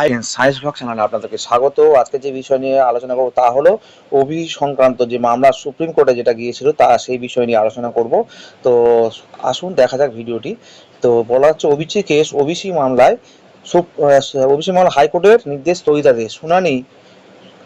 Science blog চ্যানেলে আপনাদেরকে স্বাগত। আজকে যে বিষয় নিয়ে আলোচনা করব তা হলো ওবি সংক্রান্ত যে মামলা সুপ্রিম কোর্টে যেটা গিয়েছিল, তা সেই বিষয় নিয়ে আলোচনা করব। তো আসুন, দেখা যাক ভিডিওটি। তো বলা হচ্ছে ওবিসি কেস ওবিসি মামলায় ওবিসি মামলা হাইকোর্টের নির্দেশ স্থগিতাদেশ শুনানি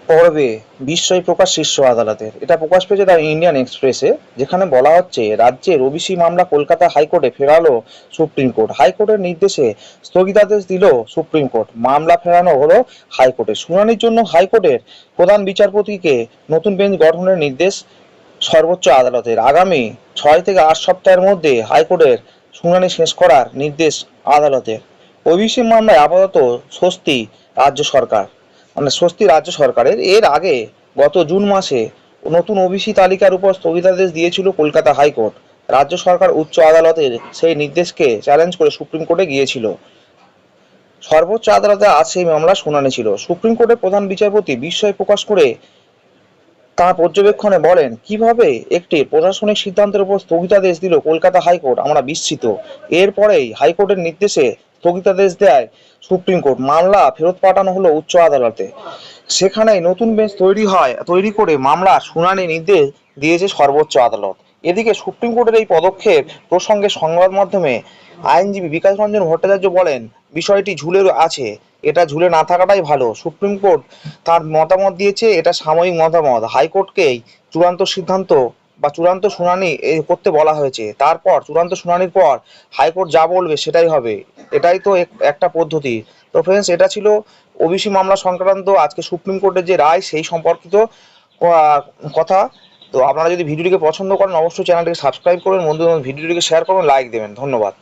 পর্বে বিস্ময় প্রকাশ শীর্ষ আদালতের। এটা প্রকাশ পেয়েছে দ্য ইন্ডিয়ান এক্সপ্রেসে, যেখানে বলা হচ্ছে রাজ্যের ওবিসি মামলা কলকাতা হাইকোর্টে ফেরালো সুপ্রিম কোর্ট। হাইকোর্টের নির্দেশে স্থগিতাদেশ দিল সুপ্রিম কোর্ট। মামলা ফেরানো হলো হাইকোর্টে শুনানির জন্য হাইকোর্টের প্রধান বিচারপতিকে নতুন বেঞ্চ গঠনের নির্দেশ সর্বোচ্চ আদালতের। আগামী ছয় থেকে আট সপ্তাহের মধ্যে হাইকোর্টের শুনানি শেষ করার নির্দেশ আদালতের। ওবিসি মামলায় আপাতত স্বস্তি রাজ্য সরকার। মানে স্বস্তি রাজ্য সরকারের। এর আগে গত জুন মাসে নতুন ওবিসি তালিকার উপর স্থগিতাদেশ দিয়েছিল কলকাতা হাইকোর্ট। রাজ্য সরকার উচ্চ আদালতের সেই নির্দেশকে চ্যালেঞ্জ করে সুপ্রিম কোর্টে গিয়েছিল। সর্বোচ্চ আদালতে আজ সেই মামলা শুনানি ছিল। সুপ্রিম কোর্টের প্রধান বিচারপতি বিস্ময় প্রকাশ করে তার পর্যবেক্ষণে বলেন, কীভাবে একটি প্রশাসনিক সিদ্ধান্তের উপর স্থগিতাদেশ দিল কলকাতা হাইকোর্ট? আমরা বিস্মিত। এরপরেই হাইকোর্টের নির্দেশে স্থগিতাদেশ দেয় সুপ্রিম কোর্ট। মামলা ফেরত পাঠানো হলো উচ্চ আদালতে। সেখানেই নতুন বেঞ্চ তৈরি হয়, তৈরি করে মামলা শুনানি নির্দেশ দিয়েছে সর্বোচ্চ আদালত। এদিকে সুপ্রিম কোর্টের এই পদক্ষেপ প্রসঙ্গে সংবাদ মাধ্যমে আইনজীবী বিকাশ রঞ্জন ভট্টাচার্য বলেন, বিষয়টি ঝুলে আছে, এটা ঝুলে না থাকাটাই ভালো। সুপ্রিম কোর্ট তার মতামত দিয়েছে, এটা সাময়িক মতামত। হাইকোর্টকেই চূড়ান্ত সিদ্ধান্ত বা চূড়ান্ত শুনানি করতে বলা হয়েছে। তারপর চূড়ান্ত শুনানির পর হাইকোর্ট যা বলবে সেটাই হবে। এটাই তো এক- একটা পদ্ধতি। তো ফ্রেন্ডস এটা ছিল ওবিসি মামলা সংক্রান্ত আজকে সুপ্রিম কোর্টের যে রায়, সেই সম্পর্কিত কথা। তো আপনারা যদি ভিডিওটিকে পছন্দ করেন, অবশ্যই চ্যানেলটিকে সাবস্ক্রাইব করবেন বন্ধুদের ভিডিওটিকে শেয়ার করবেন লাইক দেবেন। ধন্যবাদ।